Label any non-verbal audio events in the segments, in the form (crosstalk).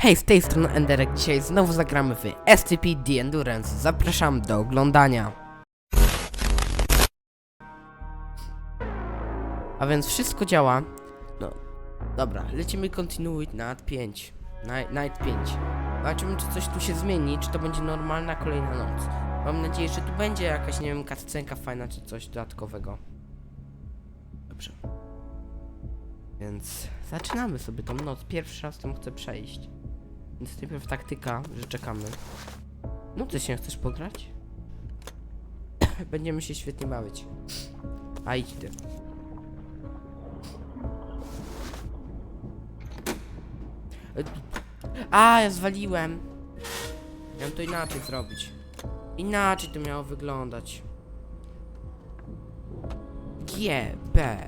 Hej, z tej strony Enderek. Dzisiaj znowu zagramy w SCP The Endurance. Zapraszam do oglądania. A więc wszystko działa. No, dobra, lecimy kontynuuj na 5. Night, night 5. Zobaczymy, czy coś tu się zmieni, czy to będzie normalna kolejna noc. Mam nadzieję, że tu będzie jakaś, nie wiem, kascenka fajna, czy coś dodatkowego. Dobrze. Więc zaczynamy sobie tą noc. Pierwszy raz tam chcę przejść. Więc najpierw taktyka, że czekamy. No ty się chcesz pograć? (coughs) Będziemy się świetnie bawić. A idź ty. A, ja zwaliłem. Miałem to inaczej zrobić. Inaczej to miało wyglądać. G, B,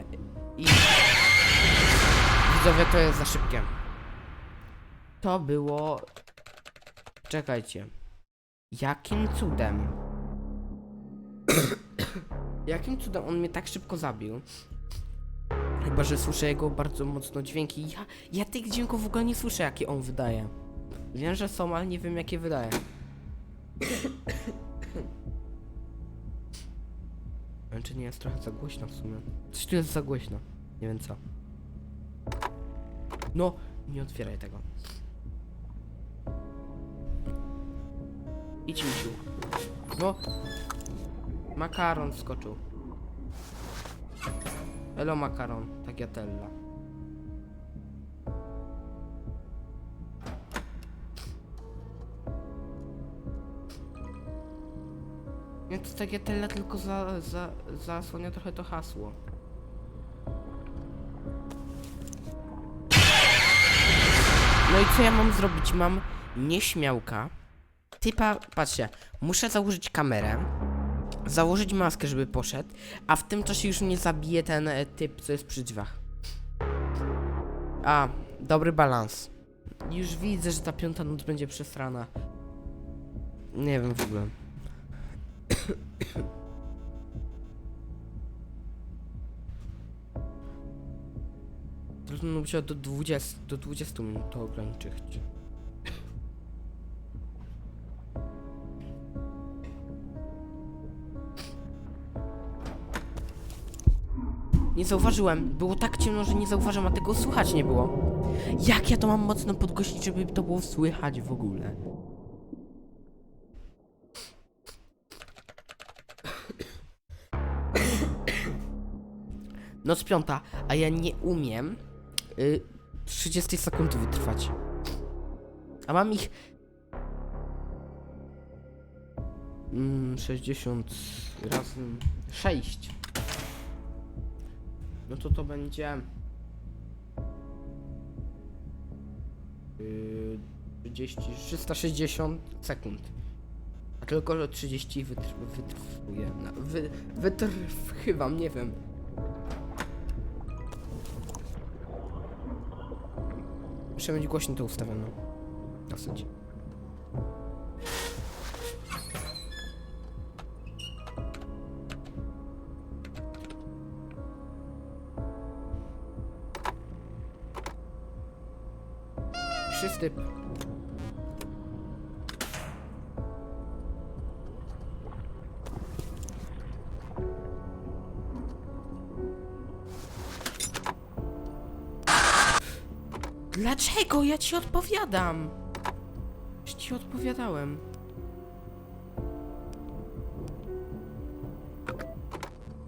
I. Widzowie, to jest za szybkie. To było... Czekajcie. Jakim cudem? (coughs) Jakim cudem on mnie tak szybko zabił? Chyba, że słyszę jego bardzo mocno dźwięki. Ja, ja tych dźwięków w ogóle nie słyszę, jakie on wydaje. Wiem, że są, ale nie wiem, jakie wydaje. (coughs) Czy nie jest trochę za głośno w sumie? Coś tu jest za głośno. Nie wiem co. No, nie otwieraj tego. Idź misiu. No. Makaron skoczył. Elo makaron, tagliatella. To tagliatella tylko za, za, zasłania trochę to hasło. No i co ja mam zrobić? Mam nieśmiałka. Typa, patrzcie, muszę założyć kamerę, założyć maskę, żeby poszedł, a w tym czasie już mnie zabije ten e, typ, co jest przy drzwiach. A, dobry balans. Już widzę, że ta piąta noc będzie przesrana. Nie wiem w ogóle. (coughs) Trudno musiał do 20, do 20 minut to ograniczyć. Nie zauważyłem. Było tak ciemno, że nie zauważyłem, a tego słychać nie było. Jak ja to mam mocno podgłośnić, żeby to było słychać w ogóle? Noc piąta, a ja nie umiem y, 30 sekund wytrwać. A mam ich mm, 60 razy 6. No to to będzie yy, 30, 360 sekund. A tylko że 30 wytr wytrwuję. Na, wy, nie wiem. Muszę mieć głośno to ustawione. Dosyć. Wszyscy. Dlaczego? Ja ci odpowiadam. Już ci odpowiadałem.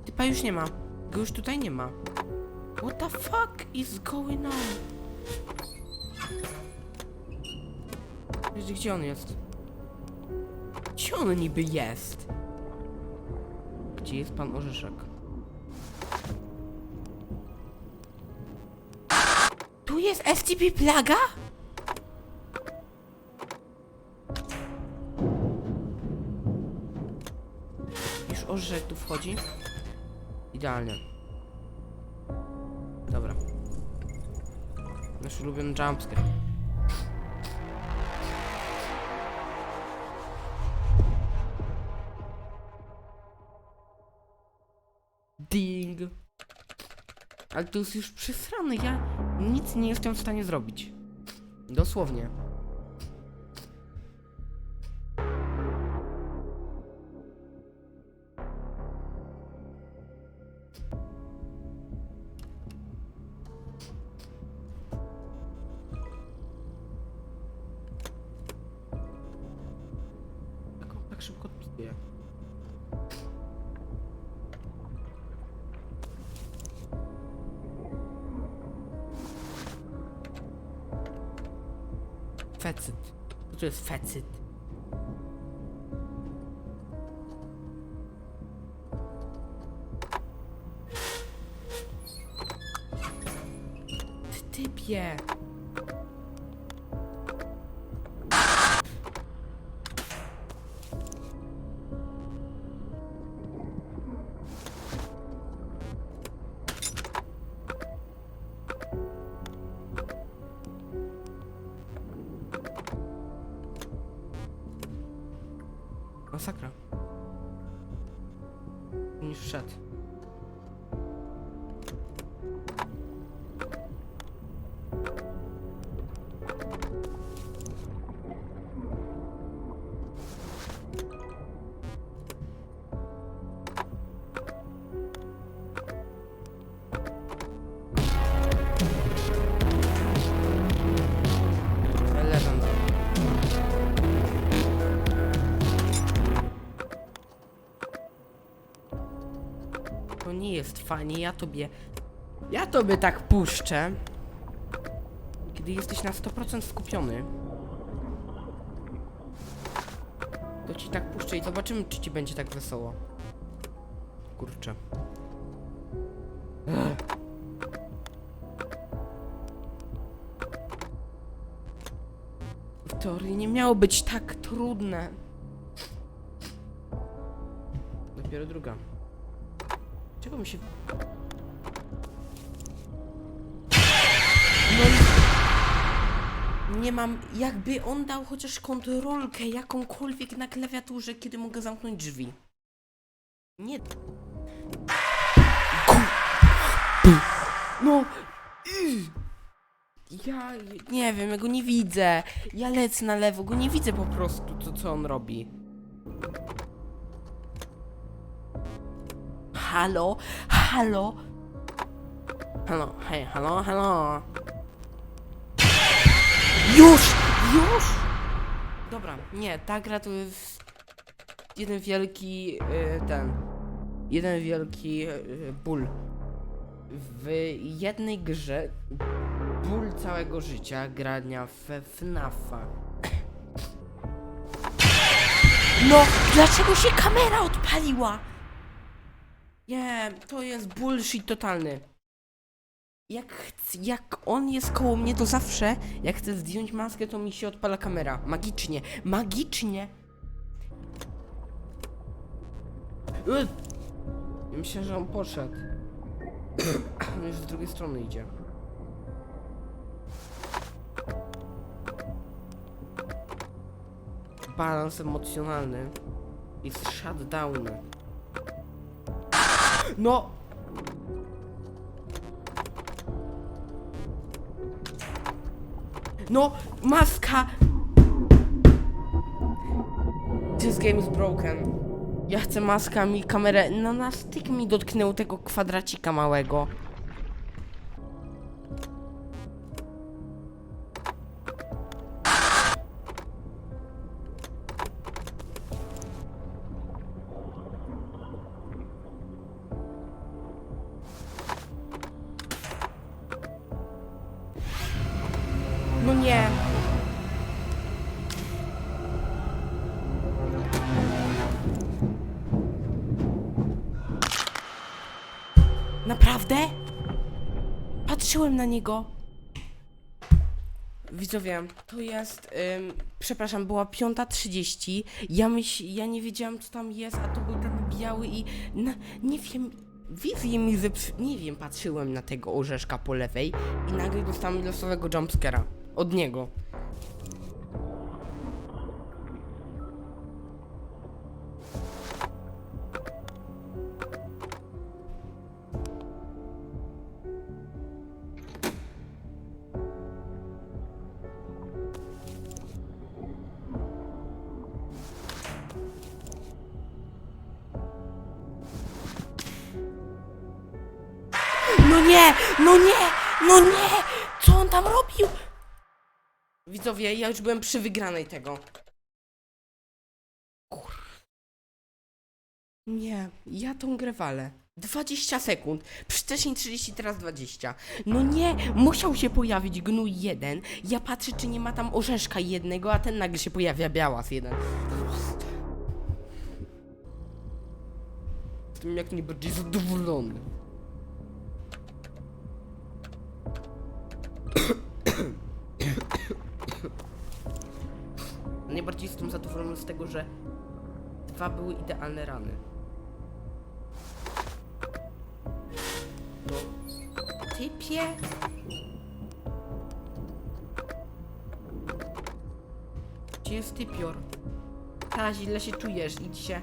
Typa już nie ma. Go już tutaj nie ma. What the fuck is going on? Wiesz, gdzie on jest? Gdzie on niby jest? Gdzie jest pan Orzeszek? Tu jest SCP Plaga? Już Orzeszek tu wchodzi? Idealnie. Dobra. Nasz ulubiony jumpscare. Ding. Ale to jest już przesrane, ja nic nie jestem w stanie zrobić. Dosłownie. Tak szybko odpisuję. Fecyt. Co to jest fecyt? Ty. Już wszedł. Nie jest fajnie, ja tobie... Ja tobie tak puszczę. Kiedy jesteś na 100% skupiony. To ci tak puszczę i zobaczymy, czy ci będzie tak wesoło. Kurczę. W teorii nie miało być tak trudne. Dopiero druga. Czego mi się... No... Nie mam... Jakby on dał chociaż kontrolkę jakąkolwiek na klawiaturze, kiedy mogę zamknąć drzwi. Nie... No... Ja nie wiem, ja go nie widzę. Ja lecę na lewo, go nie widzę po prostu, co on robi. Halo? Halo? Halo, hej, halo, halo. Już! Już! Dobra, nie, ta gra to jest jeden wielki y, ten. Jeden wielki y, ból. W jednej grze ból całego życia grania w FNAFa. No, dlaczego się kamera odpaliła? Nie, to jest bullshit totalny. Jak, jak on jest koło mnie, to zawsze, jak chcę zdjąć maskę, to mi się odpala kamera. Magicznie, magicznie. Ugh. Myślę, że on poszedł. (clears throat) On już z drugiej strony idzie. Balans emocjonalny jest shutdown. No! No! Maska! This game is broken. Ja chcę maska mi kamerę. No na styk mi dotknął tego kwadracika małego. Naprawdę? Patrzyłem na niego. Widzowie, to jest, ym, przepraszam, była 5.30, ja myśl, ja nie wiedziałam co tam jest, a to był ten biały i, na, nie wiem, wizję mi zepsu... nie wiem, patrzyłem na tego orzeszka po lewej i nagle dostałem losowego jumpscare'a od niego. Nie! No nie! No nie! Co on tam robił? Widzowie, ja już byłem przy wygranej tego. Kur... Nie, ja tą grę walę. 20 sekund. Wcześniej 30, teraz 20. No nie, musiał się pojawić gnój jeden. Ja patrzę, czy nie ma tam orzeszka jednego, a ten nagle się pojawia białas jeden. Jestem jak najbardziej zadowolony. Z tego, że dwa były idealne rany. Typie. Gdzie jest typior? Ta, źle się czujesz, idź się...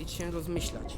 Idź się rozmyślać.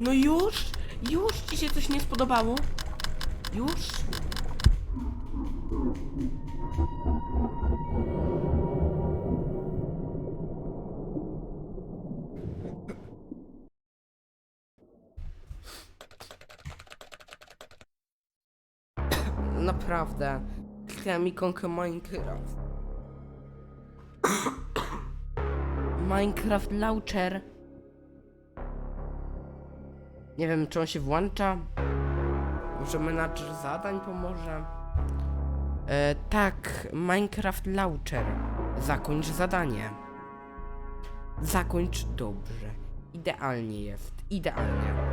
No już? Już ci się coś nie spodobało? Już? Naprawdę. Kliknąłem ikonkę Minecraft. (coughs) Minecraft Launcher. Nie wiem, czy on się włącza. Może menadżer zadań pomoże. E, tak, Minecraft Launcher. Zakończ zadanie. Zakończ dobrze. Idealnie jest. Idealnie.